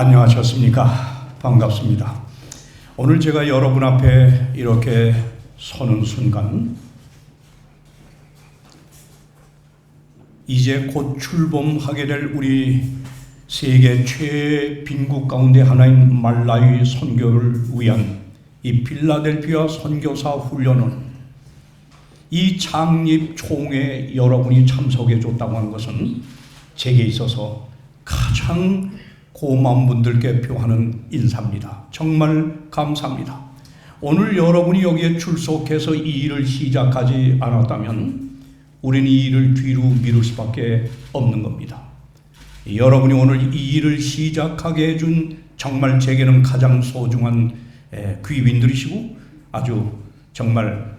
안녕하셨습니까? 반갑습니다. 오늘 제가 여러분 앞에 이렇게 서는 순간 이제 곧 출범하게 될 우리 세계 최 빈국 가운데 하나인 말라위 선교를 위한 이 필라델피아 선교사 훈련은 이 창립 총회 여러분이 참석해 줬다고 하는 것은 제게 있어서 가장 고마운 분들께 표하는 인사입니다. 정말 감사합니다. 오늘 여러분이 여기에 출석해서 이 일을 시작하지 않았다면 우리는 이 일을 뒤로 미룰 수밖에 없는 겁니다. 여러분이 오늘 이 일을 시작하게 해준 정말 제게는 가장 소중한 귀빈들이시고 아주 정말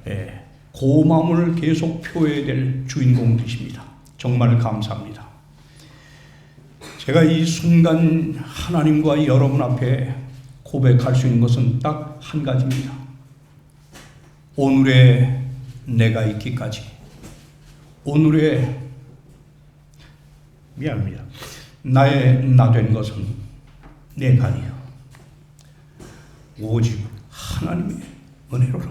고마움을 계속 표해야 될 주인공이십니다. 정말 감사합니다. 제가 이 순간 하나님과 여러분 앞에 고백할 수 있는 것은 딱 한 가지입니다. 오늘의 내가 있기까지. 오늘의 미안합니다. 나의 나 된 것은 내가 아니요. 오직 하나님의 은혜로라.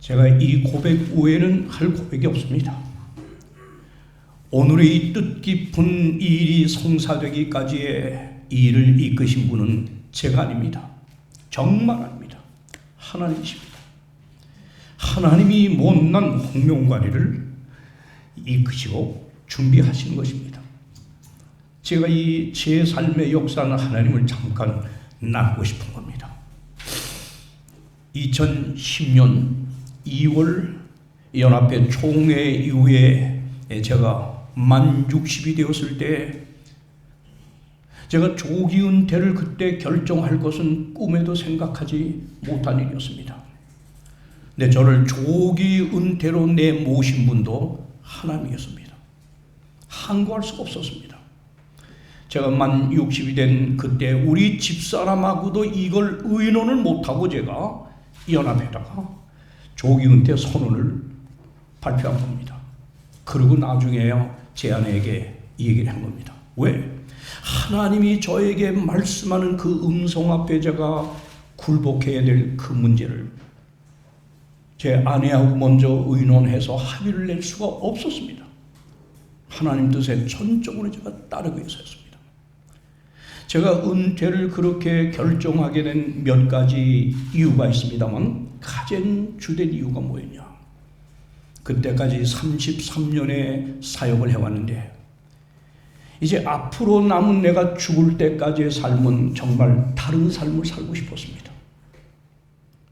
제가 이 고백 외에는 할 고백이 없습니다. 오늘의 이 뜻깊은 일이 성사되기까지의 일을 이끄신 분은 제가 아닙니다. 정말 아닙니다. 하나님이십니다. 하나님이 못난 홍명관리를 이끄시고 준비하신 것입니다. 제가 이 제 삶의 역사는 하나님을 잠깐 나누고 싶은 겁니다. 2010년 2월 연합회 총회 이후에 제가 만 60이 되었을 때 제가 조기 은퇴를 그때 결정할 것은 꿈에도 생각하지 못한 일이었습니다. 근데 저를 조기 은퇴로 내 모신 분도 하나님이었습니다. 항거할 수가 없었습니다. 제가 만 60이 된 그때 우리 집사람하고도 이걸 의논을 못하고 제가 연합에다가 조기 은퇴 선언을 발표한 겁니다. 그리고 나중에야 제 아내에게 얘기를 한 겁니다. 왜? 하나님이 저에게 말씀하는 그 음성 앞에 제가 굴복해야 될 그 문제를 제 아내하고 먼저 의논해서 합의를 낼 수가 없었습니다. 하나님 뜻에 전적으로 제가 따르기 위해서였습니다. 제가 은퇴를 그렇게 결정하게 된 몇 가지 이유가 있습니다만 가장 주된 이유가 뭐였냐? 그때까지 33년의 사역을 해왔는데 이제 앞으로 남은 내가 죽을 때까지의 삶은 정말 다른 삶을 살고 싶었습니다.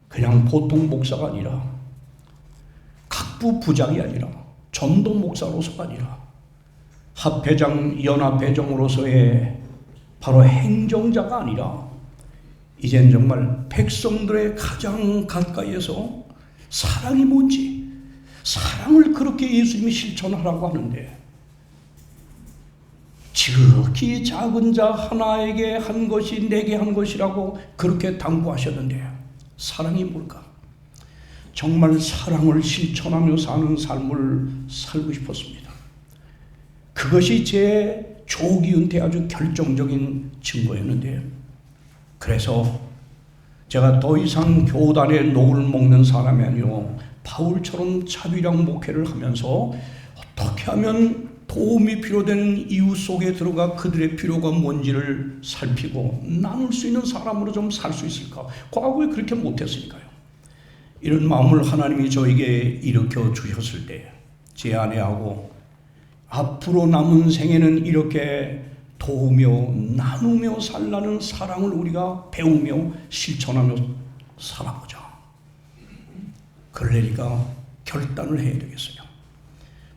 그냥 보통 목사가 아니라 각부 부장이 아니라 전도 목사로서가 아니라 합회장 연합회장으로서의 바로 행정자가 아니라 이젠 정말 백성들의 가장 가까이에서 사랑이 뭔지 사랑을 그렇게 예수님이 실천하라고 하는데 지극히 작은 자 하나에게 한 것이 내게 한 것이라고 그렇게 당부하셨는데 사랑이 뭘까? 정말 사랑을 실천하며 사는 삶을 살고 싶었습니다. 그것이 제 조기 은퇴 아주 결정적인 증거였는데요. 그래서 제가 더 이상 교단의 녹을 먹는 사람이 아니요 바울처럼 자비랑 목회를 하면서 어떻게 하면 도움이 필요되는 이웃 속에 들어가 그들의 필요가 뭔지를 살피고 나눌 수 있는 사람으로 좀 살 수 있을까? 과거에 그렇게 못했으니까요. 이런 마음을 하나님이 저에게 일으켜 주셨을 때 제 아내하고 앞으로 남은 생에는 이렇게 도우며 나누며 살라는 사랑을 우리가 배우며 실천하며 살아보자. 그러니까 결단을 해야 되겠어요.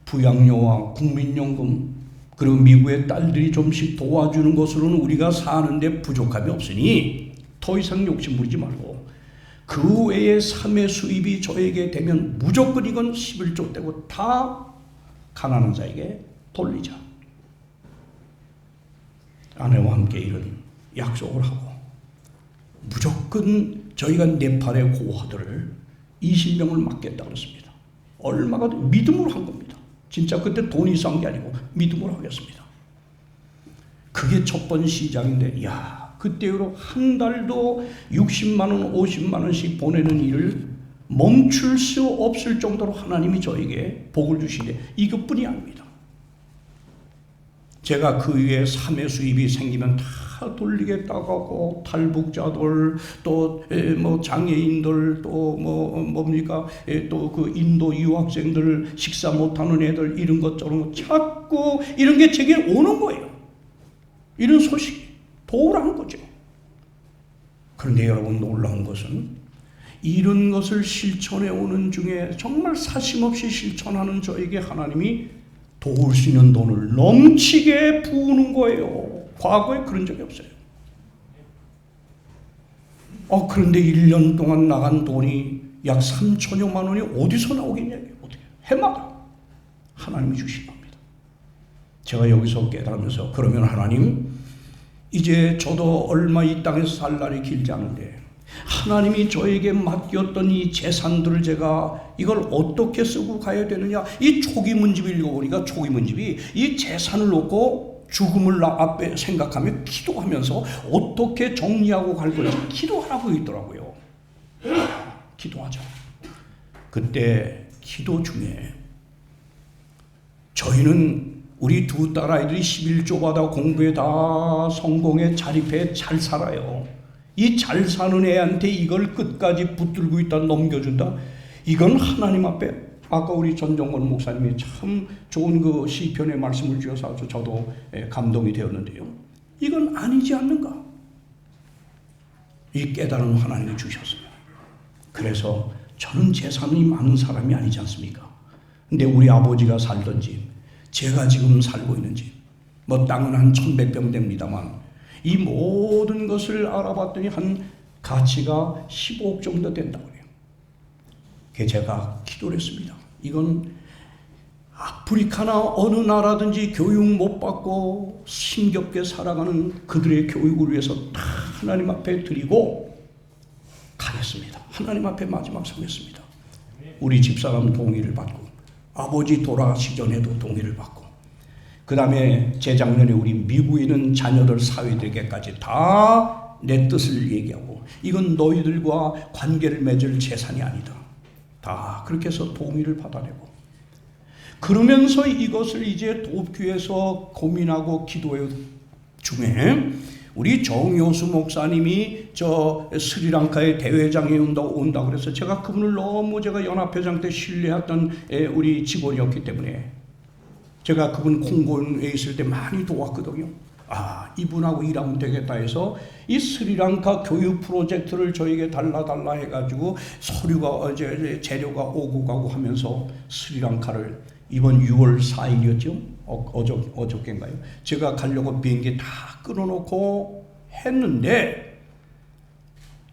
부양료와 국민연금 그리고 미국의 딸들이 좀씩 도와주는 것으로는 우리가 사는데 부족함이 없으니 더 이상 욕심 부리지 말고 그 외에 3의 수입이 저에게 되면 무조건 이건 11조 떼고 다 가난한 자에게 돌리자. 아내와 함께 이런 약속을 하고 무조건 저희가 네팔의 고아들을 20명을 맡겠다 그랬습니다. 얼마가 믿음으로 한 겁니다. 진짜 그때 돈이 싼 게 아니고 믿음으로 하겠습니다. 그게 첫 번 시작인데, 야, 그때로 한 달도 60만 원, 50만 원씩 보내는 일을 멈출 수 없을 정도로 하나님이 저에게 복을 주시는데 이것뿐이 아닙니다. 제가 그 위에 3회 수입이 생기면 다 돌리겠다고 하고 탈북자들 또 뭐 장애인들 또 뭐 뭡니까 또 그 인도 유학생들 식사 못하는 애들 이런 것 저런 것 자꾸 이런 게 제게 오는 거예요. 이런 소식 도우라는 거죠. 그런데 여러분 놀라운 것은 이런 것을 실천해 오는 중에 정말 사심없이 실천하는 저에게 하나님이 도울 수 있는 돈을 넘치게 부으는 거예요. 과거에 그런 적이 없어요. 어, 그런데 1년 동안 나간 돈이 약 3천여만 원이 어디서 나오겠냐? 어떻게? 해마다 하나님이 주신 겁니다. 제가 여기서 깨달으면서 그러면 하나님 이제 저도 얼마 이 땅에서 살 날이 길지 않은데 하나님이 저에게 맡겼던 이 재산들을 제가 이걸 어떻게 쓰고 가야 되느냐 이 초기 문집을 읽어보니까 초기 문집이 이 재산을 놓고 죽음을 나 앞에 생각하며 기도하면서 어떻게 정리하고 갈 건지 기도하라고 있더라고요. 기도하자. 그때 기도 중에 저희는 우리 두 딸아이들이 11조 받아 공부에 다 성공에 자립해 잘 살아요. 이 잘 사는 애한테 이걸 끝까지 붙들고 있다 넘겨준다. 이건 하나님 앞에 아까 우리 전정권 목사님이 참 좋은 그 시편의 말씀을 주셔서 저도 예, 감동이 되었는데요. 이건 아니지 않는가? 이 깨달은 하나님이 주셨어요. 그래서 저는 재산이 많은 사람이 아니지 않습니까? 근데 우리 아버지가 살던 집, 제가 지금 살고 있는 집, 뭐 땅은 한 천백 평 됩니다만 이 모든 것을 알아봤더니 한 가치가 15억 정도 된다고 그래요. 제가 기도를 했습니다. 이건 아프리카나 어느 나라든지 교육 못 받고 힘겹게 살아가는 그들의 교육을 위해서 다 하나님 앞에 드리고 가겠습니다. 하나님 앞에 마지막 서겠습니다. 우리 집사람 동의를 받고 아버지 돌아가시 전에도 동의를 받고 그 다음에 재작년에 우리 미국에 있는 자녀들 사회들에게까지 다 내 뜻을 얘기하고 이건 너희들과 관계를 맺을 재산이 아니다. 다 그렇게 해서 동의를 받아내고 그러면서 이것을 이제 돕기위해서 고민하고 기도의 중에 우리 정효수 목사님이 저 스리랑카의 대회장에 온다고 온다 그래서 제가 그분을 너무 제가 연합회장 때 신뢰했던 에, 우리 직원이었기 때문에 제가 그분 콩고에 있을 때 많이 도왔거든요. 아 이분하고 일하면 되겠다 해서 이 스리랑카 교육 프로젝트를 저에게 달라 달라 해가지고 서류가 어제 재료가 오고 가고 하면서 스리랑카를 이번 6월 4일이었죠 어, 어저 어저께인가요? 제가 가려고 비행기 다 끊어놓고 했는데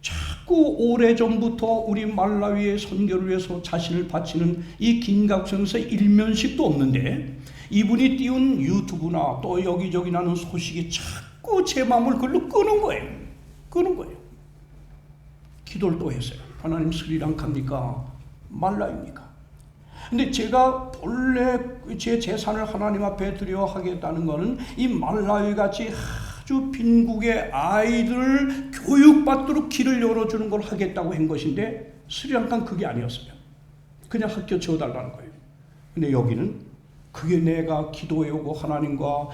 자꾸 오래 전부터 우리 말라위의 선교를 위해서 자신을 바치는 이 김갑선에서 일면식도 없는데 이분이 띄운 유튜브나 또 여기저기 나는 소식이 자꾸 제 마음을 글로 끄는 거예요. 끄는 거예요. 기도를 또 했어요. 하나님 스리랑카입니까? 말라입니까? 근데 제가 본래 제 재산을 하나님 앞에 드려 하겠다는 것은 이 말라위 같이 아주 빈국의 아이들 교육받도록 길을 열어주는 걸 하겠다고 한 것인데 스리랑카는 그게 아니었어요. 그냥 학교 지어달라는 거예요. 근데 여기는 그게 내가 기도해 오고 하나님과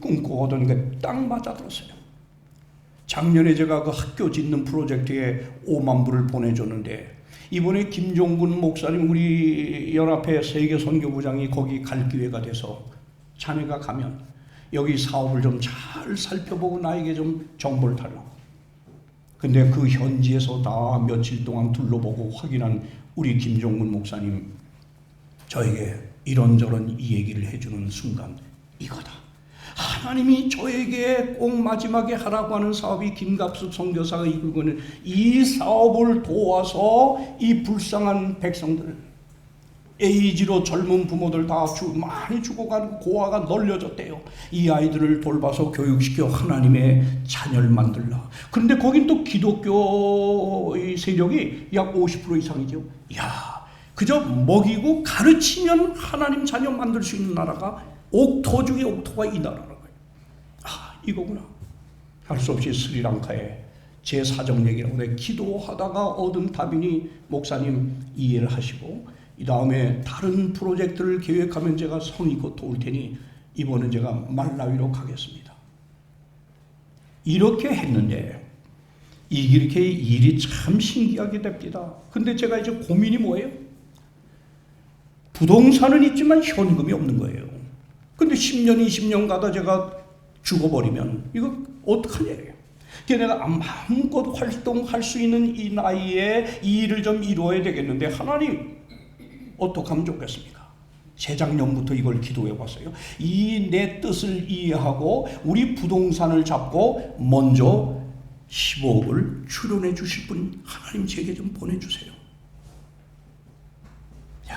꿈꿔오던 게 딱 맞아들었어요. 작년에 제가 그 학교 짓는 프로젝트에 5만 불을 보내줬는데 이번에 김종근 목사님 우리 연합회 세계 선교부장이 거기 갈 기회가 돼서 자네가 가면 여기 사업을 좀 잘 살펴보고 나에게 좀 정보를 달라고. 근데 그 현지에서 다 며칠 동안 둘러보고 확인한 우리 김종근 목사님 저에게 이런저런 이 얘기를 해주는 순간 이거다. 하나님이 저에게 꼭 마지막에 하라고 하는 사업이 김갑수 선교사가 이끌고 있는 이 사업을 도와서 이 불쌍한 백성들 에이지로 젊은 부모들 다 주, 많이 죽어가는 고아가 널려졌대요. 이 아이들을 돌봐서 교육시켜 하나님의 자녀를 만들라. 그런데 거긴 또 기독교 세력이 약 50% 이상이죠. 야, 그저 먹이고 가르치면 하나님 자녀 만들 수 있는 나라가 옥토 중에 옥토가 이 나라라는 거예요. 아, 이거구나. 할 수 없이 스리랑카에 제 사정 얘기라고 내 기도하다가 얻은 답이니 목사님 이해를 하시고 이 다음에 다른 프로젝트를 계획하면 제가 성의껏 도울 테니 이번엔 제가 말라위로 가겠습니다. 이렇게 했는데 이렇게 일이 참 신기하게 됩니다. 근데 제가 이제 고민이 뭐예요? 부동산은 있지만 현금이 없는 거예요. 근데 10년, 20년 가다 제가 죽어버리면 이거 어떡하냐. 그게 내가 마음껏 활동할 수 있는 이 나이에 이 일을 좀 이루어야 되겠는데 하나님 어떻게 하면 좋겠습니까? 재작년부터 이걸 기도해 봤어요. 이 내 뜻을 이해하고 우리 부동산을 잡고 먼저 15억을 출연해 주실 분 하나님 제게 좀 보내주세요. 야,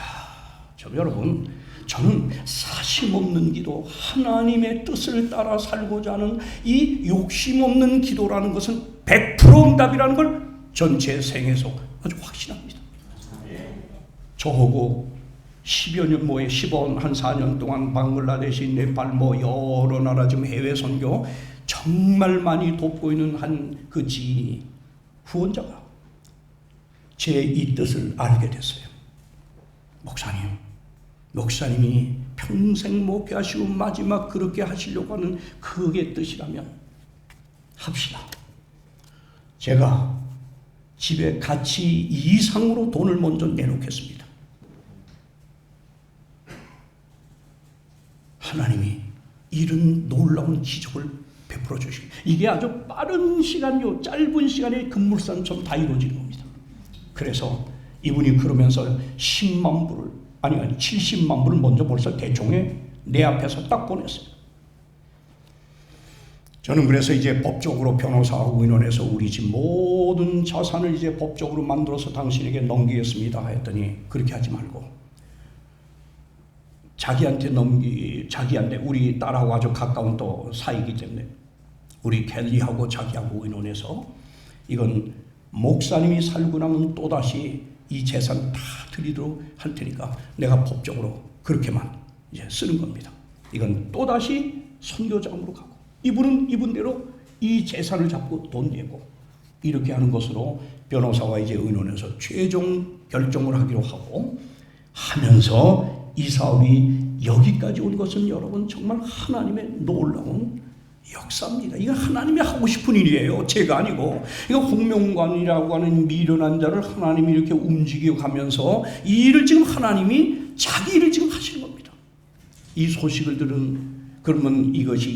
저 여러분, 저는 사심 없는 기도, 하나님의 뜻을 따라 살고자 하는 이 욕심 없는 기도라는 것은 100% 응답이라는 걸 전체 생에서 아주 확신합니다. 저하고 10여 년 뭐에 10원 한 4년 동안 방글라데시, 네팔 뭐 여러 나라 지금 해외 선교 정말 많이 돕고 있는 한 그 지인이 후원자가 제 이 뜻을 알게 됐어요. 목사님, 목사님이 평생 목회하시고 마지막 그렇게 하시려고 하는 그게 뜻이라면 합시다. 제가 집에 가치 이상으로 돈을 먼저 내놓겠습니다. 하나님이 이런 놀라운 기적을 베풀어 주시. 이게 아주 빠른 시간요, 짧은 시간에 급물산처럼 다 이루어진 겁니다. 그래서 이분이 그러면서 10만 불을 아니 아니 70만 불을 먼저 벌써 대종에 내 앞에서 딱 보냈어요. 저는 그래서 이제 법적으로 변호사하고 의논해서 우리 집 모든 자산을 이제 법적으로 만들어서 당신에게 넘기겠습니다 했더니 그렇게 하지 말고 자기한테 넘기 자기한테 우리 딸하고 아주 가까운 또 사이기 때문에 우리 켈리하고 자기하고 의논해서 이건 목사님이 살고 나면 또 다시 이 재산 다 드리도록 할 테니까 내가 법적으로 그렇게만 이제 쓰는 겁니다. 이건 또 다시 선교자금으로 가고 이분은 이분대로 이 재산을 잡고 돈 내고 이렇게 하는 것으로 변호사와 이제 의논해서 최종 결정을 하기로 하고 하면서 이 사업이 여기까지 온 것은 여러분 정말 하나님의 놀라운 역사입니다. 이거 하나님이 하고 싶은 일이에요. 제가 아니고. 이거 홍명관이라고 하는 미련한 자를 하나님이 이렇게 움직여 가면서 이 일을 지금 하나님이 자기 일을 지금 하시는 겁니다. 이 소식을 들은 그러면 이것이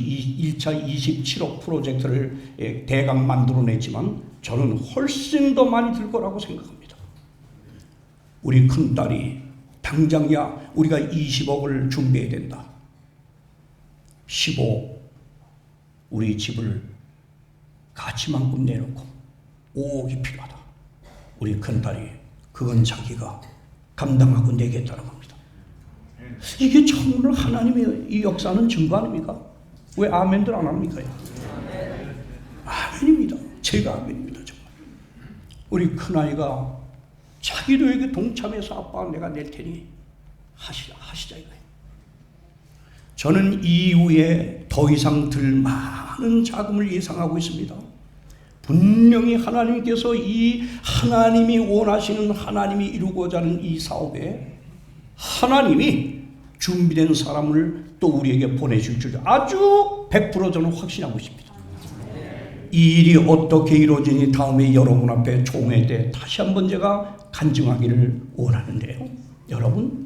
1차 27억 프로젝트를 예, 대강 만들어냈지만 저는 훨씬 더 많이 들 거라고 생각합니다. 우리 큰딸이 당장야 우리가 20억을 준비해야 된다. 15억 우리 집을 가치만큼 내놓고 5억이 필요하다. 우리 큰딸이 그건 자기가 감당하고 내겠다는 겁니다. 이게 정말 하나님의 이 역사는 증거 아닙니까? 왜 아멘들 안 합니까? 아멘입니다. 제가 아멘입니다. 정말. 우리 큰아이가 자기도 여기 동참해서 아빠 내가 낼 테니 하시, 하시자 이거예요. 저는 이후에 더 이상 들 많은 자금을 예상하고 있습니다. 분명히 하나님께서 이 하나님이 원하시는 하나님이 이루고자 하는 이 사업에 하나님이 준비된 사람을 또 우리에게 보내줄 줄 아주 100% 저는 확신하고 있습니다. 이 일이 어떻게 이루어지니 다음에 여러분 앞에 총회 때 다시 한번 제가 간증하기를 원하는데요. 여러분,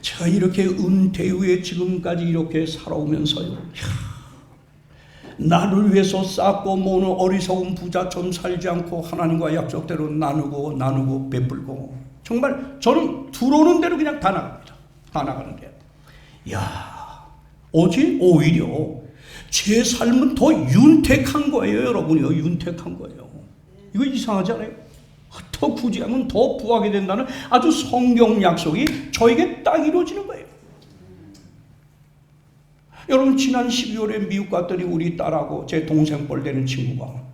제가 이렇게 은퇴 후에 지금까지 이렇게 살아오면서요. 나를 위해서 쌓고 모으는 어리석은 부자처럼 살지 않고 하나님과 약속대로 나누고 나누고 베풀고 정말 저는 들어오는 대로 그냥 다 나갑니다. 다 나가는데. 야, 어제 오히려 제 삶은 더 윤택한 거예요, 여러분이요. 윤택한 거예요. 이거 이상하지 않아요? 더 굳이 하면 더 부하게 된다는 아주 성경 약속이 저에게 딱 이루어지는 거예요. 여러분 지난 12월에 미국 갔더니 우리 딸하고 제 동생 뻘 되는 친구가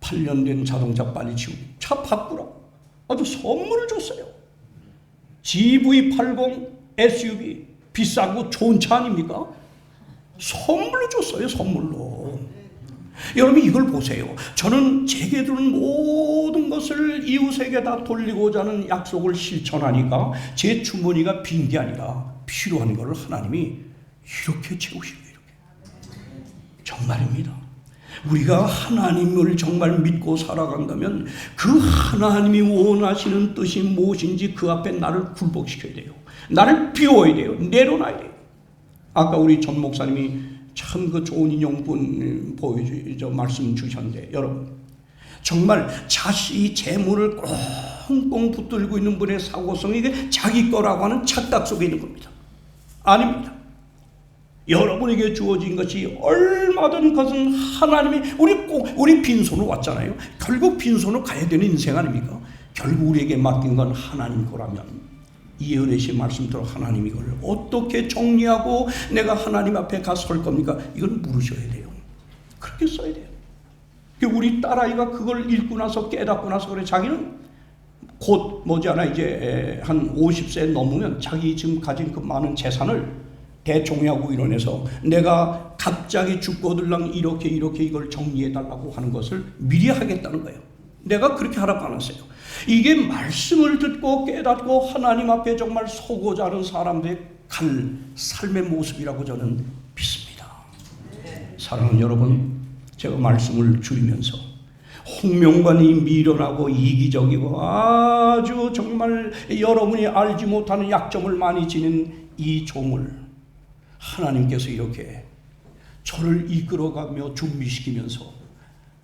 8년 된 자동차 빨리 치우고 차 바꾸라 아주 선물을 줬어요. GV80 SUV 비싸고 좋은 차 아닙니까? 선물로 줬어요, 선물로. 여러분 이걸 보세요. 저는 제게 들은 모든 것을 이웃에게 다 돌리고자 하는 약속을 실천하니까 제 주머니가 빈 게 아니라 필요한 것을 하나님이 이렇게 거예요. 이렇게. 정말입니다. 우리가 하나님을 정말 믿고 살아간다면 그 하나님이 원하시는 뜻이 무엇인지 그 앞에 나를 굴복시켜야 돼요. 나를 비워야 돼요. 내려놔야 돼요. 아까 우리 전 목사님이 참 그 좋은 인용분 보여주 말씀 주셨는데 여러분 정말 자신이 재물을 꽁꽁 붙들고 있는 분의 사고성이 이게 자기 거라고 하는 착각 속에 있는 겁니다. 아닙니다. 여러분에게 주어진 것이 얼마든 것은 하나님이 우리 꼭 우리 빈손으로 왔잖아요. 결국 빈손으로 가야 되는 인생 아닙니까? 결국 우리에게 맡긴 건 하나님 거라면 이은혜씨 말씀대로 하나님 이걸 어떻게 정리하고 내가 하나님 앞에 가설 겁니까? 이건 물으셔야 돼요. 그렇게 써야 돼요. 우리 딸아이가 그걸 읽고 나서 깨닫고 나서 그래 자기는 곧 머지않아 이제 한 50세 넘으면 자기 지금 가진 그 많은 재산을 대종야구 이론에서 내가 갑자기 죽고들랑 이렇게 이렇게 이걸 정리해 달라고 하는 것을 미리 하겠다는 거예요. 내가 그렇게 하라고 안 했어요. 이게 말씀을 듣고 깨닫고 하나님 앞에 정말 서고자 하는 사람들의 갈 삶의 모습이라고 저는 믿습니다. 사랑하는 여러분, 제가 말씀을 줄이면서 홍명관이 미련하고 이기적이고 아주 정말 여러분이 알지 못하는 약점을 많이 지닌 이 종을 하나님께서 이렇게 저를 이끌어가며 준비시키면서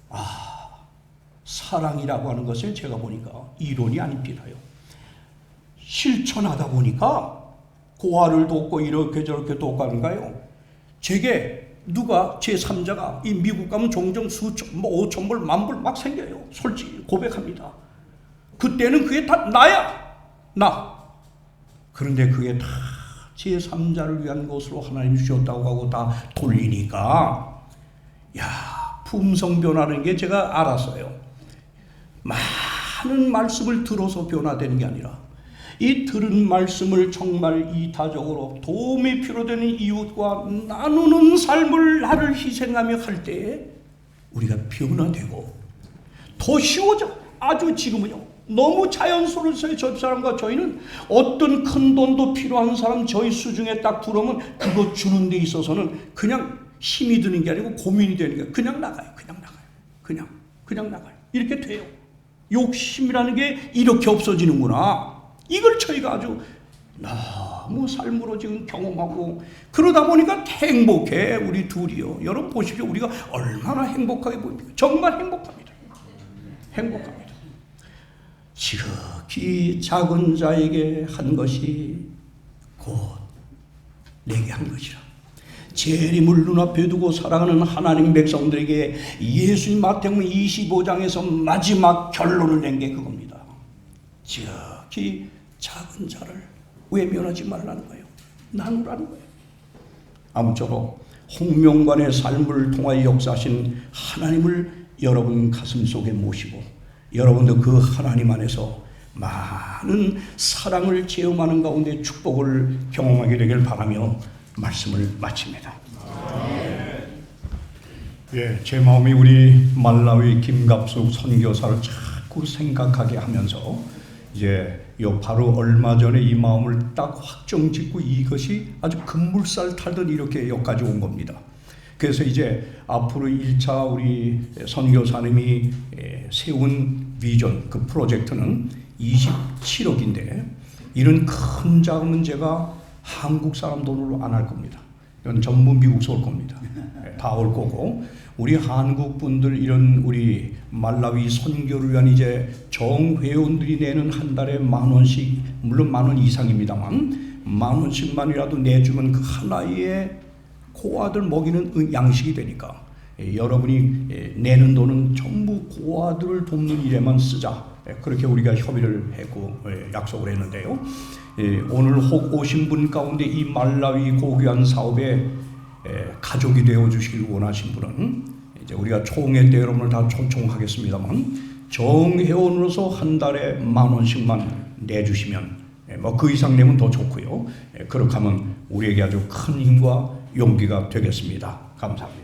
아 사랑이라고 하는 것을 제가 보니까 이론이 아닙니다요. 실천하다 보니까 고아를 돕고 이렇게 저렇게 돕가는가요? 제게 누가 제 3자가 이 미국 가면 종종 수천, 뭐 5천 불, 만 불 막 생겨요. 솔직히 고백합니다. 그때는 그게 다 나야, 나. 그런데 그게 다 제 3자를 위한 것으로 하나님 주셨다고 하고 다 돌리니까, 야, 품성 변화는 게 제가 알았어요. 많은 말씀을 들어서 변화되는 게 아니라 이 들은 말씀을 정말 이타적으로 도움이 필요되는 이웃과 나누는 삶을 나를 희생하며 할 때에 우리가 변화되고 더 쉬워져. 아주 지금은요. 너무 자연스러워서요. 저 사람과 저희는 어떤 큰 돈도 필요한 사람 저희 수중에 딱 들어오면 그거 주는 데 있어서는 그냥 힘이 드는 게 아니고 고민이 되는 게 그냥 나가요. 그냥 나가요. 그냥 그냥 나가요. 이렇게 돼요. 욕심이라는 게 이렇게 없어지는구나. 이걸 저희가 아주 너무 삶으로 지금 경험하고 그러다 보니까 행복해 우리 둘이요. 여러분 보십시오. 우리가 얼마나 행복하게 보입니까? 정말 행복합니다. 행복합니다. 지극히 작은 자에게 한 것이 곧 내게 한 것이라. 재림을 눈앞에 두고 살아가는 하나님 백성들에게 예수님 마태복음 25장에서 마지막 결론을 낸 게 그겁니다. 지극히 작은 자를 외면하지 말라는 거예요. 나누라는 거예요. 아무쪼록 홍명관의 삶을 통하여 역사하신 하나님을 여러분 가슴 속에 모시고 여러분도 그 하나님 안에서 많은 사랑을 체험하는 가운데 축복을 경험하게 되길 바라며 말씀을 마칩니다. 예, 제 마음이 우리 말라위 김갑숙 선교사를 자꾸 생각하게 하면서 이제 요 바로 얼마 전에 이 마음을 딱 확정짓고 이것이 아주 급물살 탈듯 이렇게 여기까지 온 겁니다. 그래서 이제 앞으로 1차 우리 선교사님이 세운 비전 그 프로젝트는 27억인데 이런 큰 자금은 제가 한국 사람 돈으로 안 할 겁니다. 이건 전부 미국서 올 겁니다. 다 올 거고 우리 한국 분들 이런 우리 말라위 선교를 위한 이제 정회원들이 내는 한 달에 만 원씩 물론 만 원 이상입니다만 만 원씩만이라도 내주면 그 하나의 고아들 먹이는 양식이 되니까 예, 여러분이 예, 내는 돈은 전부 고아들을 돕는 일에만 쓰자 예, 그렇게 우리가 협의를 했고 약속을 했는데요. 오늘 혹 오신 분 가운데 이 말라위 고귀한 사업에 가족이 되어 주시길 원하신 분은 이제 우리가 총회 때 여러분을 다 총총하겠습니다만 정회원으로서 한 달에 만 원씩만 내주시면 뭐 그 이상 내면 더 좋고요. 그렇게 하면 우리에게 아주 큰 힘과 용기가 되겠습니다. 감사합니다.